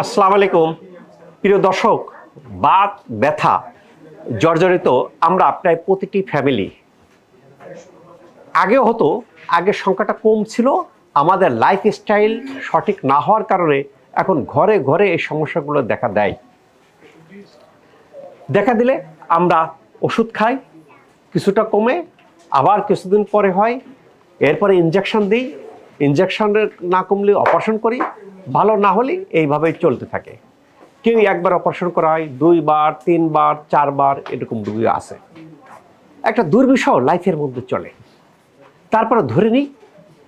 আসসালামু আলাইকুম। প্রিয় দর্শক, বাত, ব্যথা, জর্জরিত, আমরা প্রায় প্রতিটি ফ্যামিলি আগে হতো, আগের সংখ্যাটা কম ছিল, আমাদের লাইফ স্টাইল সঠিক না হওয়ার কারণে এখন ঘরে ঘরে এই সমস্যাগুলো দেখা দেয়। দেখা দিলে আমরা ওষুধ খাই, কিছুটা কমে, আবার কিছুদিন পরে হয়, এরপরে ইনজেকশন দিই ইনজেকশনের না কমলে অপারেশন করি ভালো না হলে এইভাবেই চলতে থাকে। কেউ একবার অপারেশন করা হয় দুইবার, তিনবার, চারবার এরকম রুগী আছে। একটা দুর্বিষহ লাইফের মধ্যে চলে। তারপরে ধরে নিই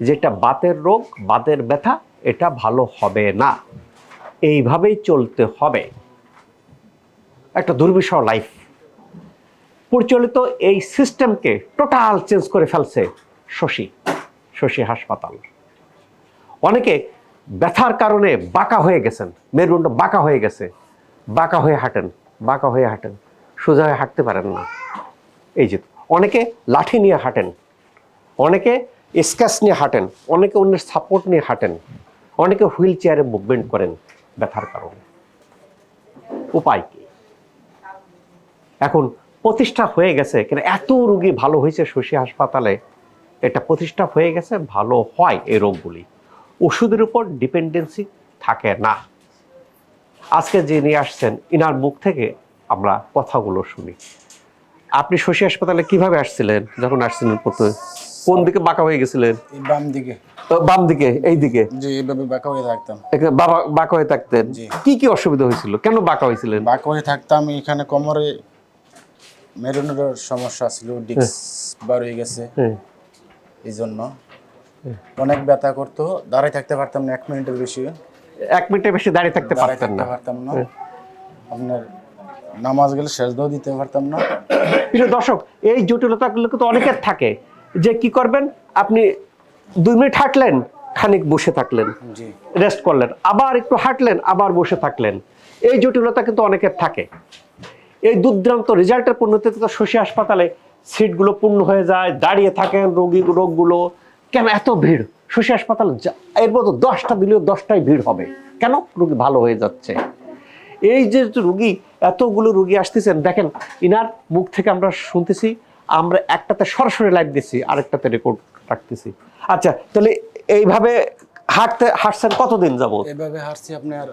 যে এটা বাতের রোগ, বাতের ব্যথা, এটা ভালো হবে না। এইভাবেই চলতে হবে। একটা দুর্বিষহ লাইফ পরিচালিত এই সিস্টেমকে টোটাল চেঞ্জ করে ফেলছে শশী শশী হাসপাতাল। অনেকে ব্যথার কারণে বাঁকা হয়ে গেছেন। মেরুদণ্ড বাঁকা হয়ে গেছে। বাঁকা হয়ে হাঁটেন, বাঁকা হয়ে হাঁটেন। সোজা হয়ে হাঁটতে পারেন না। এই যে, অনেকে লাঠি নিয়ে হাঁটেন, অনেকে স্ক্যাচ নিয়ে হাঁটেন, অনেকে অন্যের সাপোর্ট নিয়ে হাঁটেন, অনেকে হুইল চেয়ারে মুভমেন্ট করেন ব্যথার কারণে। উপায় কি? এখন প্রতিষ্ঠা হয়ে গেছে কিন্তু এত রুগী ভালো হয়েছে শশী হাসপাতালে? এটা প্রতিষ্ঠা হয়ে গেছে, ভালো হয় এই রোগগুলি। ওষুধের উপর ডিপেন্ডেন্সি থাকে না। আজকে যে নিয়ে আসছেন ইনার মুখ থেকে আমরা কথাগুলো শুনি। আপনি শশী হাসপাতালে কীভাবে আসছিলেন যখন আসছিলেন প্রথমে? কোন দিকে বাঁকা হয়ে গেছিলেন? বাম দিকে। বাম দিকে এই দিকে? যে এইভাবে বাঁকা হয়ে থাকতাম। বাবা- বাঁকা হয়ে থাকতেন? কি কি অসুবিধা হয়েছিল? কেন বাঁকা হয়েছিলেন? বাঁকা হয়ে থাকতাম এখানে কোমরে মেরুনের সমস্যা ছিল ডিস্ক বার হয়ে গেছে। হ্যাঁ। এই জন্য অনেক ব্যথা করতো। দাঁড়ায় থাকতে পারতাম না এক মিনিটের বেশি। এক মিনিটের বেশি দাঁড়িয়ে থাকতে থাকতে না। পারতাম না। আপনার নামাজ গেলে শেষ দাও দিতে পারতাম না। প্রিয় দর্শক এই জটিলতাগুলো কিন্তু অনেকের থাকে। যে কি করবেন? আপনি দুই মিনিট হাঁটলেন খানিক বসে থাকলেন রেস্ট করলেন আবার একটু হাঁটলেন আবার বসে থাকলেন। এই জটিলতা কিন্তু অনেকের থাকে। এই দুর্দান্ত রেজাল্টের পরিণতিতে তো শশী হাসপাতালে সিটগুলো পূর্ণ হয়ে যায় দাঁড়িয়ে থাকেন রোগী রোগগুলো। কেন এত ভিড়? শশী হাসপাতাল এর মধ্যে দশটা দিলেও দশটাই ভিড় হবে। কেন রুগী ভালো হয়ে যাচ্ছে? এই যে রুগী, এতগুলো রুগী আসতেছেন, দেখেন, ইনার মুখ থেকে আমরা শুনতেছি, আমরা একটাতে সরাসরি লাইভ দিচ্ছি, আরেকটাতে রেকর্ড রাখতেছি। আচ্ছা তাহলে এইভাবে হাঁটতে, হাঁটছেন কতদিন যাব এভাবে হাঁটছি আপনার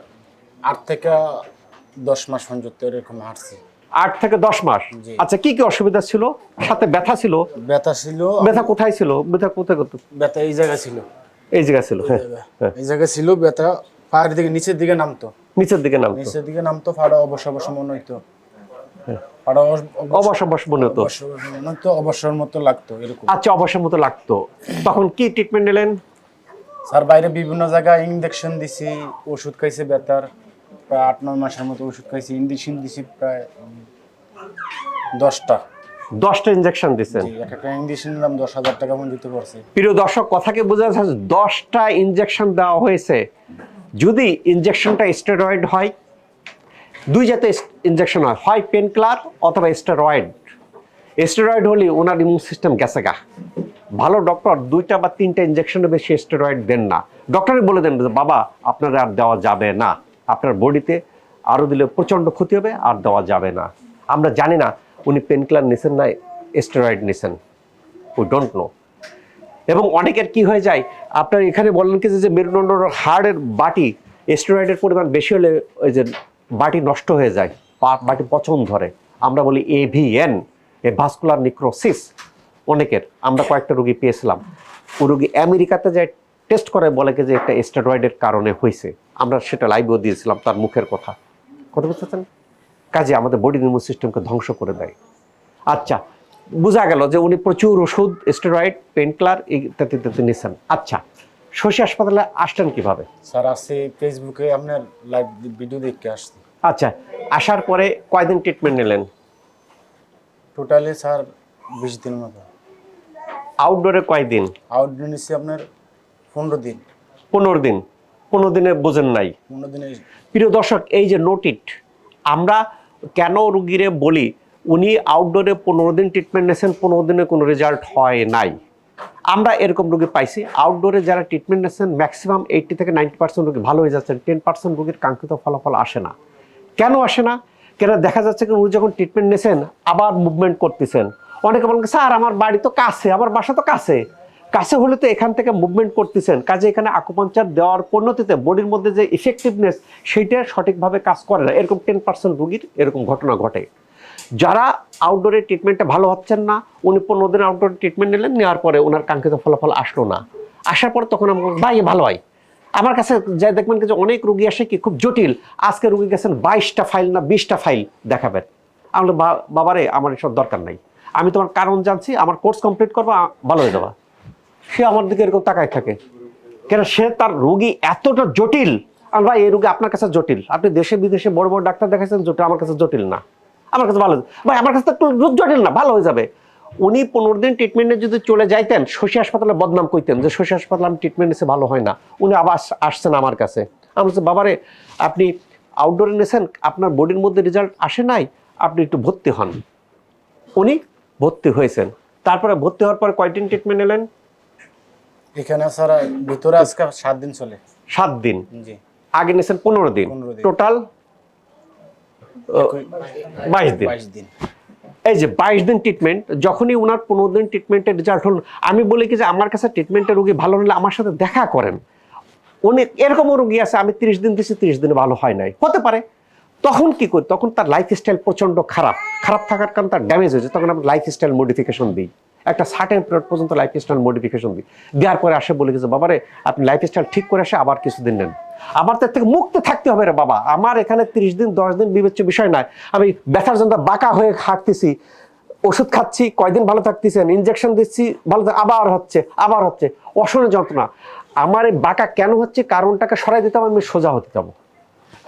আট থেকে দশ মাস পর্যন্ত এরকম হাঁটছি। আট থেকে দশ মাস। আচ্ছা কি কি অসুবিধা ছিল? সাথে ব্যথা ছিল? ব্যথা ছিল। ব্যথা কোথায় ছিল? ব্যথা কোথায় করতো? ব্যথা এই জায়গা ছিল। এই জায়গা ছিল হ্যাঁ হ্যাঁ। এই জায়গা ছিল ব্যথা পায়ের দিকে নিচের দিকে নামতো। নিচের দিকে নামতো। নিচের দিকে নামতো ফাড়া অবশ্য অবশ্য মনে হইতো। ফাড়া অবশ্য অবশ অবশ হতো। অবশ্য অবসর মতো লাগতো অবসর মতো লাগতো। তখন কি ট্রিটমেন্ট নিলেন? স্যার বাইরে বিভিন্ন জায়গায় ইঞ্জেকশন দিছি ওষুধ খাইছে ব্যথার। প্রায় আট নয় মাসের মতো ওষুধ খাইছি ইঞ্জেকশন দিছি প্রায় দশটা। দশটা ইঞ্জেকশন দিচ্ছেন একটা ইঞ্জেকশন দাম দশ হাজার টাকা দিতে পারছে। প্রিয় দর্শক কথাকে বোঝা যাচ্ছে দশটা ইঞ্জেকশন দেওয়া হয়েছে। যদি ইঞ্জেকশনটা স্টেরয়েড হয় দুই জাতের ইঞ্জেকশন হয় হয় পেন কিলার অথবা স্টেরয়েড স্টেরয়েড হলে ওনার ইমিউন সিস্টেম গেছে গা। ভালো ডক্টর দুইটা বা তিনটা ইঞ্জেকশনের বেশি স্টেরয়েড দেন না। ডক্টরই বলে দেন বাবা আপনার আর দেওয়া যাবে না। আপনার বডিতে আরও দিলে প্রচণ্ড ক্ষতি হবে, আর দেওয়া যাবে না। আমরা জানি না উনি পেন কিলার নিছেন না স্টেরয়েড নিছেন। উই ডোন্ট নো এবং অনেকের কি হয়ে যায়, আপনার এখানে বললেন কি যে মেরুদণ্ড হাড়ের বাটি স্টেরয়েডের পরিমাণ বেশি হলে ওই যে বাটি নষ্ট হয়ে যায় বাটি পচন ধরে। আমরা বলি এভিএন এ ভাস্কুলার নিক্রোসিস অনেকের, আমরা কয়েকটা রুগী পেয়েছিলাম। ও রুগী আমেরিকাতে যায় টেস্ট করে বলে যে একটা স্টেরয়েডের কারণে হয়েছে। আমরা সেটা লাইভও দিয়েছিলাম তার মুখের কথা। কথা বুঝতেছেন? কাজে আমাদের বডি ইমিউন সিস্টেমকে ধ্বংস করে দেয়। আচ্ছা বোঝা গেল যে উনি প্রচুর ওষুধ স্টেরয়েড পেনক্লার ইত্যাদি ইত্যাদি নিছেন। আচ্ছা শশী হাসপাতালে আসলেন কীভাবে? স্যার আসছে ফেসবুকে আপনার লাইভ ভিডিও দেখতে আসছে। আচ্ছা আসার পরে কয়দিন ট্রিটমেন্ট নিলেন? টোটালি স্যার বিশ দিন মতো। আউটডোরে কয়দিন? আউটডোর নিচ্ছি আপনার পনেরো দিন। পনেরো দিন। পনেরো দিনে বোঝেন নাই। পনেরো দিনে প্রিয় দর্শক এই যে নোটিট আমরা কেন রুগীরে বলি উনি আউটডোরে পনেরো দিন ট্রিটমেন্ট নিয়েছেন পনেরো দিনে কোনো রেজাল্ট হয় নাই। আমরা এরকম রোগী পাইছি আউটডোরে যারা ট্রিটমেন্ট নিচ্ছেন ম্যাক্সিমাম এইটটি থেকে নাইনটি পার্সেন্ট রোগী ভালো হয়ে যাচ্ছেন টেন পার্সেন্ট রোগীর কাঙ্ক্ষিত ফলাফল আসে না। কেন আসে না? কেন দেখা যাচ্ছে কি উনি যখন ট্রিটমেন্ট নিয়েছেন আবার মুভমেন্ট করতেছেন। অনেকে বলেন স্যার আমার বাড়ি তো কাছে আমার বাসা তো কাছে। কাছে হলে তো এখান থেকে মুভমেন্ট করতেছেন। কাজে এখানে আকুপাঞ্চার দেওয়ার পরিণতিতে বডির মধ্যে যে ইফেক্টিভনেস সেইটা সঠিকভাবে কাজ করে না। এরকম টেন পার্সেন্ট রুগীর এরকম ঘটনা ঘটে। যারা আউটডোরে ট্রিটমেন্টে ভালো হচ্ছেন না উনি পনেরো দিন আউটডোরে ট্রিটমেন্ট নিলেন নেওয়ার পরে ওনার কাঙ্ক্ষিত ফলাফল আসলো না। আসার পর তখন আমি বললাম, ভাই ভালো হয়। আমার কাছে যাই দেখবেন যে অনেক রুগী আসে কি খুব জটিল। আজকে রুগী গেছেন বাইশটা ফাইল না বিশটা ফাইল দেখাবেন। আমি বাবারে আমার এসব দরকার নাই। আমি তোমার কারণ জানছি আমার কোর্স কমপ্লিট করব ভালো হয়ে যাবা। সে আমার দিকে এরকম তাকায় থাকে। কেন সে তার রোগী এতটা জটিল? আর ভাই এই রোগী আপনার কাছে জটিল। আপনি দেশে, বিদেশে বড় বড় ডাক্তার দেখাচ্ছেন জটিল আমার কাছে জটিল না। আমার কাছে ভালো ভাই, আমার কাছে একটু জটিল না, ভালো হয়ে যাবে। উনি পনেরো দিন ট্রিটমেন্টে যদি চলে যাইতেন, শশী হাসপাতালে বদনাম করতেন যে, শশী হাসপাতালে আমি ট্রিটমেন্ট নিচ্ছে ভালো হয় না। উনি আবার আসছেন আমার কাছে। আমি বলছি, বাবারে, আপনি আউটডোরে নিয়েছেন আপনার বডির মধ্যে রেজাল্ট আসে নাই, আপনি একটু ভর্তি হন। উনি ভর্তি হয়েছেন। তারপরে ভর্তি হওয়ার পর কয়দিন ট্রিটমেন্ট নিলেন? এখানে স্যার ভিতরে আজকে সাত দিন চলে। সাত দিন? জি। আগে নিয়েছেন পনেরো দিন। টোটাল বাইশ দিন। দিন। এই যে বাইশ দিন ট্রিটমেন্ট যখনই ওনার পনেরো দিন ট্রিটমেন্টের রেজাল্ট হল আমি বলি কি যে আমার কাছে ট্রিটমেন্টের রুগী ভালো হলে আমার সাথে দেখা করেন। অনেক এরকমও রুগী আছে আমি তিরিশ দিন দিচ্ছি তিরিশ দিনে ভালো হয় নাই। হতে পারে। তখন কি করি? তখন তার লাইফ স্টাইল প্রচণ্ড খারাপ। খারাপ থাকার কারণে তার ড্যামেজ হয়েছে তখন আমি লাইফ স্টাইল মডিফিকেশন দিই। একটা সার্টেন পিরিয়ড পর্যন্ত লাইফ স্টাইল মডিফিকেশন দিই। দেওয়ার পরে আসে বলে গেছে বাবারে আপনি লাইফ স্টাইল ঠিক করে আসে আবার কিছুদিন নেন। আবার তার থেকে মুক্ত থাকতে হবে রে বাবা। আমার এখানে তিরিশ দিন দশ দিন বিবেচ্য বিষয় নয় আমি ব্যথার জন্য বাঁকা হয়ে হাঁটতেছি। ওষুধ খাচ্ছি কয়দিন ভালো থাকতেছেন ইনজেকশন দিচ্ছি ভালো আবার হচ্ছে আবার হচ্ছে। অসহনীয় যন্ত্রণা। আমার এই বাঁকা কেন হচ্ছে? কারণটাকে সরাই দিতাম আমি সোজা হতে যাব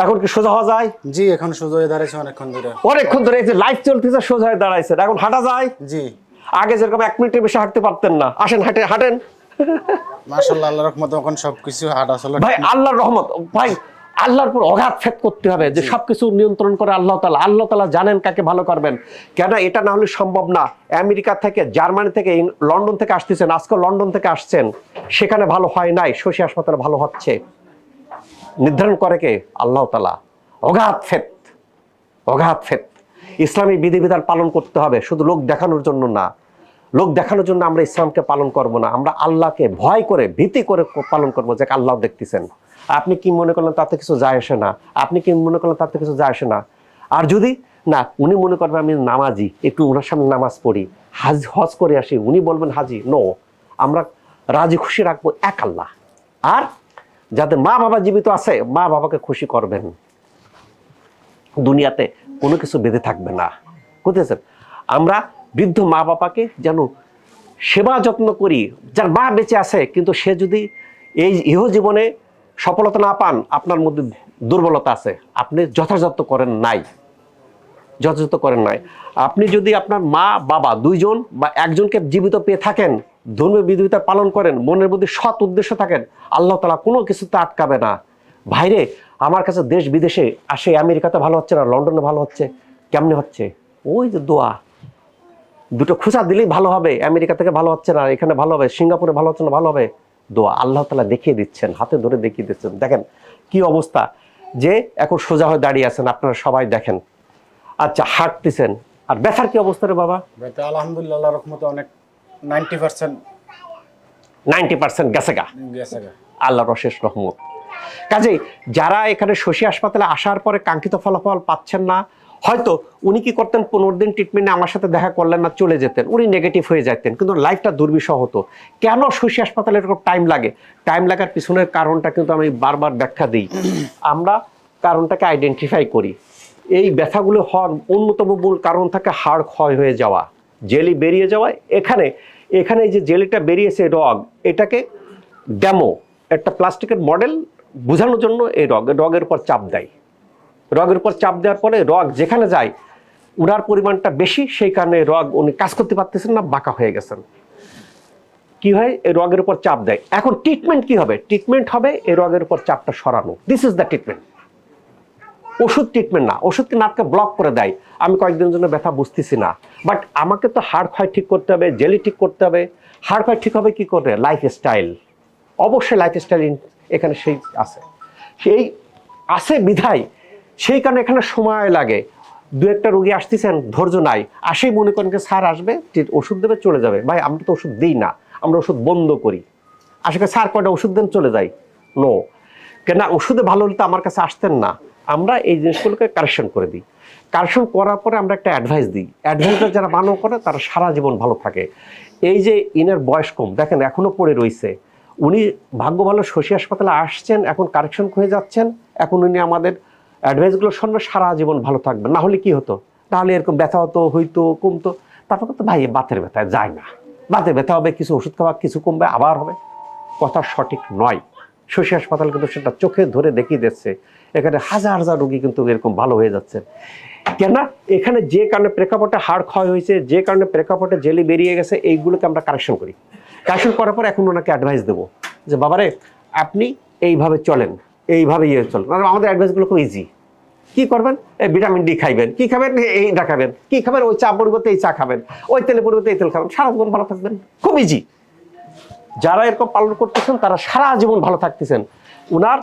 এখন কি সোজা হওয়া যায়? জি এখন সোজা হয়ে দাঁড়াইছে অনেকক্ষণ ধরে। অনেকক্ষণ ধরে এই যে লাইফ চলতেছে সোজা হয়ে দাঁড়াইছে। এখন হাঁটা যায়? জি। আগে যেরকম এক মিনিটের বেশি হাঁটতে পারতেন না। আসেন হাঁটে হাঁটেন। মাশাল্লাহ আল্লাহ রহমত এখন সবকিছু হাঁটা চলা ভাই আল্লাহর রহমত। ভাই আল্লাহর উপর অগাধ ফেদ করতে হবে যে সবকিছু নিয়ন্ত্রণ করে আল্লাহ তালা আল্লাহ তালা জানেন কাকে ভালো করবেন। কেন এটা না হলে সম্ভব না। আমেরিকা থেকে জার্মানি থেকে লন্ডন থেকে আসতেছেন। আজকে লন্ডন থেকে আসছেন। সেখানে ভালো হয় নাই। শশী হাসপাতালে ভালো হচ্ছে। নির্ধারণ করে কে? আল্লাহ তালা অগাধ ফেদ। অগাধ ফেদ। ইসলামী বিধিবিধান পালন করতে হবে। শুধু লোক দেখানোর জন্য না। লোক দেখানোর জন্য আমরা ইসলামকে পালন করব না। আমরা আল্লাহকে ভয় করে, ভীতি করে পালন করব যে আল্লাহ দেখতেছেন। আপনি কি মনে করলেন তাতে কিছু যায় আসে না? আপনি কি মনে করলেন তাতে কিছু যায় আসে না? আর যদি না, উনি মনে করবেন আমি নামাজি, একটু ওনার সামনে নামাজ পড়ি, হাজ, হজ করে আসি, উনি বলবেন হাজি, নো, আমরা রাজি, খুশি রাখব এক আল্লাহ। আর যাদের মা বাবা জীবিত আছে মা বাবাকে খুশি করবেন। দুনিয়াতে কোনো কিছু বেঁধে থাকবে না। বুঝতেছেন আমরা বৃদ্ধ মা বাবাকে যেন সেবা যত্ন করি, যার মা বেঁচে আছে, কিন্তু সে যদি এই ইহ জীবনে সফলতা না পান, আপনার মধ্যে দুর্বলতা আছে। আপনি যথাযথ করেন নাই। যথাযথ করেন নাই। আপনি যদি আপনার মা, বাবা দুইজন বা একজনকে জীবিত পেয়ে থাকেন, ধর্মীয় বিধিবিধা পালন করেন, মনের মধ্যে সৎ উদ্দেশ্য থাকেন, আল্লাহ তালা কোনো কিছুতে আটকাবে না। ভাইরে আমার কাছে দেশ বিদেশে আসে আমেরিকাতে ভালো হচ্ছে না লন্ডনে ভালো হচ্ছে কেমনে হচ্ছে? ওই যে দোয়া। দুটো খোঁচা দিলেই ভালো হবে আমেরিকা থেকে ভালো হচ্ছে না এখানে ভালো হবে সিঙ্গাপুরে ভালো হচ্ছে না ভালো হবে। দোয়া আল্লাহ তালা দেখিয়ে দিচ্ছেন হাতে ধরে দেখিয়ে দিচ্ছেন। দেখেন কি অবস্থা যে এখন সোজা হয়ে দাঁড়িয়ে আছেন আপনারা সবাই দেখেন। আচ্ছা হাঁটতেছেন। আর ব্যথার কি অবস্থা রে বাবা? আলহামদুলিল্লাহ রহমতে অনেক নাইনটি পার্সেন্ট। নাইনটি পার্সেন্ট গেছে গা। গেছে গা। আল্লাহর অশেষ রহমত। কাজেই যারা এখানে শশী হাসপাতালে আসার পরে কাঙ্ক্ষিত ফলাফল পাচ্ছেন না, হয়তো উনি কি করতেন, পনেরো দিন ট্রিটমেন্টে আমার সাথে দেখা করলেন না, চলে যেতেন। উনি নেগেটিভ হয়ে যেতেন কিন্তু লাইফটা দুর্বিষহ হতো। কেন শশী হাসপাতালে এরকম টাইম লাগে? টাইম লাগার পিছনের কারণটা কিন্তু আমি বারবার ব্যাখ্যা দিই। আমরা কারণটাকে আইডেন্টিফাই করি। এই ব্যথাগুলো হওয়ার অন্যতম মূল কারণ থাকে হাড় ক্ষয় হয়ে যাওয়া, জেলি বেরিয়ে যাওয়া। এখানে এখানে যে জেলিটা বেরিয়েছে রগ, এটাকে ড্যামো একটা প্লাস্টিকের মডেল বোঝানোর জন্য এই রগ, রগের উপর চাপ দেয়। রগের উপর চাপ দেওয়ার পরে রগ যেখানে যায় উড়ার পরিমাণটা বেশি, সেই কারণে রগ উনি কাজ করতে পারতেছেন না, বাঁকা হয়ে গেছেন। কি হয়? এই রগের উপর চাপ দেয়। এখন ট্রিটমেন্ট কি হবে? ট্রিটমেন্ট হবে এই রগের উপর চাপটা সরানো। দিস ইজ দ্য ট্রিটমেন্ট ওষুধ ট্রিটমেন্ট না। ওষুধকে নাটকে ব্লক করে দেয়? আমি কয়েকদিনের জন্য ব্যথা বুঝতেছি না। বাট আমাকে তো হাড় ক্ষয় ঠিক করতে হবে জেলি ঠিক করতে হবে। হাড় ক্ষয় ঠিক হবে কি করে? লাইফ স্টাইল অবশ্যই লাইফ স্টাইল এখানে সেই আছে। সেই আছে বিধায়, সেই কারণে এখানে সময় লাগে। দু একটা রোগী আসতেছেন, ধৈর্য নাই। আসেই মনে করেন যে স্যার আসবে ওষুধ দেবে, চলে যাবে। ভাই, আমরা তো ওষুধ দিই না। আমরা ওষুধ বন্ধ করি। আসলে স্যার কয়টা ওষুধ দেন, চলে যাই। নো কেন ওষুধে ভালো হলে তো আমার কাছে আসতেন না। আমরা এই জিনিসগুলোকে কারেকশন করে দিই। কারেকশন করার পরে আমরা একটা অ্যাডভাইস দিই। অ্যাডভাইসটা যারা মানব করে, তারা সারা জীবন ভালো থাকে। এই যে ইনের বয়স কম, দেখেন এখনও পড়ে রয়েছে। উনি ভাগ্য ভালো শশী হাসপাতালে আসছেন, এখন কারেকশন হয়ে যাচ্ছেন, এখন উনি আমাদের অ্যাডভাইসগুলো শুনবে, সারা জীবন ভালো থাকবে না হলে কি হতো? তাহলে এরকম ব্যথা হতো, হইতো, কমতো। তারপর তো ভাই বাতের ব্যথায় যায় না। বাতের ব্যথা হবে, কিছু ওষুধ খাওয়া, কিছু কমবে, আবার হবে। কথা সঠিক নয়। শশী হাসপাতাল কিন্তু সেটা চোখে ধরে দেখিয়ে দিচ্ছে। এখানে হাজার হাজার রোগী কিন্তু এরকম ভালো হয়ে যাচ্ছে। কেন এখানে যে কারণে প্রেক্ষাপটে হাড় ক্ষয় হয়েছে, যে কারণে প্রেক্ষাপটে জেলি বেরিয়ে গেছে, এইগুলোকে আমরা কারেকশন করি। কারেকশন করার পর এখন ওনাকে অ্যাডভাইস দেবো যে, বাবারে, আপনি এইভাবে চলেন, এইভাবে ইয়ে চলেন। আর আমাদের অ্যাডভাইসগুলো খুব ইজি কি করবেন? এই ভিটামিন ডি খাইবেন, কি খাবেন? এইটা খাবেন কি খাবেন? ওই চা পরিবর্তে এই চা খাবেন, ওই তেলের পরিবর্তে এই তেল খাবেন। সারা জীবন ভালো থাকবেন। খুব ইজি যারা এরকম পালন করতেছেন, তারা সারা জীবন ভালো থাকতেছেন। উনার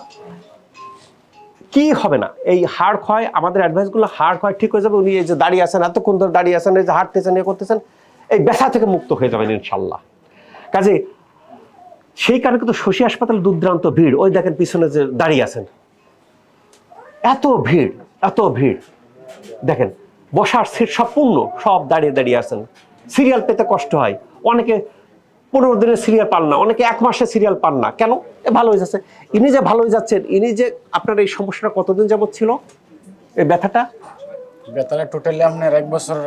কি হবে না? এই হাড় ক্ষয়, আমাদের অ্যাডভাইসগুলো হাড় ক্ষয় ঠিক হয়ে যাবে। উনি এই যে দাঁড়িয়ে আছেন, এতক্ষণ ধরে দাঁড়িয়ে আছেন, এই যে হাঁটতেছেন, এ করতেছেন, এই ব্যথা থেকে মুক্ত হয়ে যাবেন ইনশাল্লাহ। কাজে সেই কারণে কিন্তু শশী হাসপাতালে দুর্দান্ত ভিড়। ওই দেখেন পিছনে যে দাঁড়িয়ে আছেন। এত ভিড় এত ভিড়। দেখেন, বসার সিট সব পূর্ণ সব দাঁড়িয়ে দাঁড়িয়ে আছেন। সিরিয়াল পেতে কষ্ট হয়। অনেকে পনেরো দিনের সিরিয়াল পান না, অনেকে এক মাসে সিরিয়াল পান না। কেন? এ ভালো হয়ে যাচ্ছে। ইনি যে ভালো হয়ে যাচ্ছেন, ইনি যে আপনার এই সমস্যাটা কতদিন যাবত ছিল? এই ব্যথাটা? ব্যথাটা টোটালি আপনার এক বছর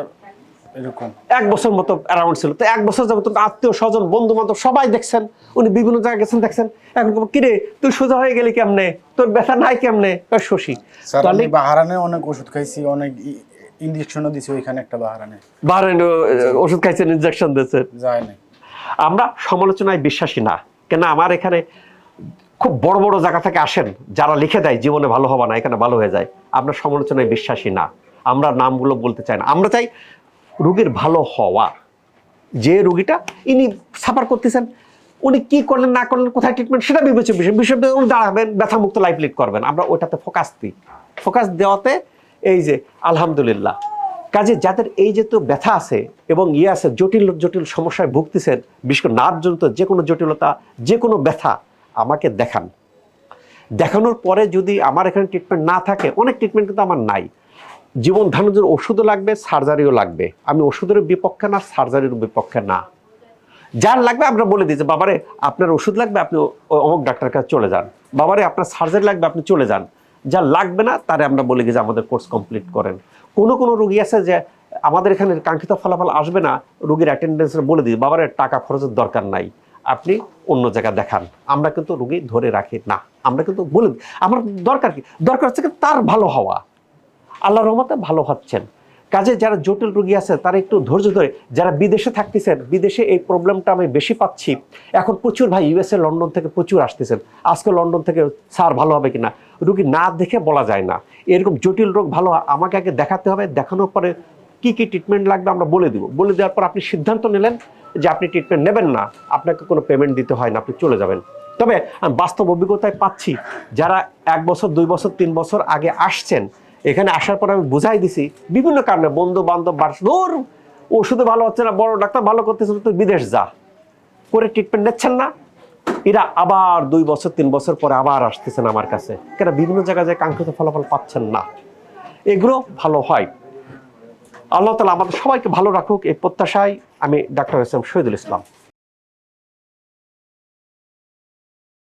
এরকম। এক বছর মতো অ্যারাউন্ড ছিল। তো এক বছর যাবত আত্মীয় স্বজন বন্ধু বান্ধব সবাই দেখছেন উনি বিভিন্ন জায়গায় গেছেন দেখছেন। এখন কিরে তুই সোজা হয়ে গেলি কেমনে? তোর ব্যথা নাই কেমনে? শশী। তাহলে বাহারানে অনেক ওষুধ খাইছি অনেক ইঞ্জেকশনও দিছি ওইখানে একটা বাহারানে। বাহারেন ওষুধ খাইছেন ইনজেকশন দিয়েছেন? যায় নাই। আমরা সমালোচনায় বিশ্বাসী না। কেন আমার এখানে খুব বড় বড় জায়গা থেকে আসেন যারা লিখে দেয় জীবনে ভালো হবে না এখানে ভালো হয়ে যায়। আমরা সমালোচনায় বিশ্বাসী না। আমরা নামগুলো বলতে চাই না। আমরা চাই রুগীর ভালো হওয়া। যে রুগীটা ইনি সাফার করতেছেন, উনি কি করলেন, না করলেন, কোথায় ট্রিটমেন্ট সেটা বিবেচ্য বিষয় বিষয় উনি দাঁড়াবেন, ব্যথামুক্ত লাইফ লিড করবেন। আমরা ওটাতে ফোকাস দিই। ফোকাস দেওয়াতে এই যে, আলহামদুলিল্লাহ। কাজে যাদের এই যে তো ব্যথা আছে এবং ইয়ে আছে, জটিল জটিল সমস্যায় ভুগতেছেন, বিশেষ করে নার্ভজনিত যে কোনো জটিলতা, যে কোনো ব্যথা, আমাকে দেখান। দেখানোর পরে যদি আমার এখানে ট্রিটমেন্ট না থাকে, অনেক ট্রিটমেন্ট কিন্তু আমার নাই। জীবন ধারণের ওষুধও লাগবে সার্জারিও লাগবে। আমি ওষুধের বিপক্ষে না সার্জারির বিপক্ষে না। যার লাগবে আমরা বলে যে বাবারে, আপনার ওষুধ লাগবে, আপনি অমুক ডাক্তার কাছে চলে যান। বাবারে, আপনার সার্জারি লাগবে, আপনি চলে যান। যা লাগবে না, তারে আমরা বলে যে আমাদের কোর্স কমপ্লিট করেন। কোনো কোনো রুগী আছে যে আমাদের এখানে কাঙ্ক্ষিত ফলাফল আসবে না, রুগীর অ্যাটেন্ডেন্সে বলে দিই বাবারে, টাকা খরচের দরকার নাই। আপনি অন্য জায়গায় দেখান। আমরা কিন্তু রুগী ধরে রাখি না। আমরা কিন্তু বলে আমার দরকার কি? দরকার হচ্ছে তার ভালো হওয়া। আল্লাহ রহমতে ভালো হচ্ছেন কাজে যারা জটিল রোগী আছে, তারা একটু ধৈর্য ধরে, যারা বিদেশে থাকতেছেন, বিদেশে এই প্রবলেমটা আমি বেশি পাচ্ছি। এখন প্রচুর ভাই ইউএসএ, লন্ডন থেকে প্রচুর আসতেছেন। আজকে লন্ডন থেকে স্যার ভালো হবে কিনা, রুগী না দেখে বলা যায় না। এরকম জটিল রোগ ভালো আমাকে আগে দেখাতে হবে, দেখানোর পরে কি কি ট্রিটমেন্ট লাগবে আমরা বলে দিব। বলে দেওয়ার পর আপনি সিদ্ধান্ত নিলেন যে আপনি ট্রিটমেন্ট নেবেন না, আপনাকে কোনো পেমেন্ট দিতে হয় না, আপনি চলে যাবেন। তবে আমি বাস্তব অভিজ্ঞতায় পাচ্ছি, যারা এক বছর, দুই বছর, তিন বছর আগে আসছেন এখানে আসার পর আমি বুঝাই দিছি বিভিন্ন কারণে বন্ধু বান্ধব দূর ওষুধে ভালো হচ্ছে না, বড় ডাক্তার ভালো করতেছে তুই বিদেশ যা। করে ট্রিটমেন্ট নিচ্ছেন না। এরা আবার দুই বছর, তিন বছর পরে আবার আসতেছেন আমার কাছে। কেন, বিভিন্ন জায়গায় যে কাঙ্ক্ষিত ফলাফল পাচ্ছেন না। এগুলো ভালো হয়। আল্লাহ তালা আমাদের সবাইকে ভালো রাখুক, এই প্রত্যাশায় আমি ডাক্তার এম শহীদুল ইসলাম।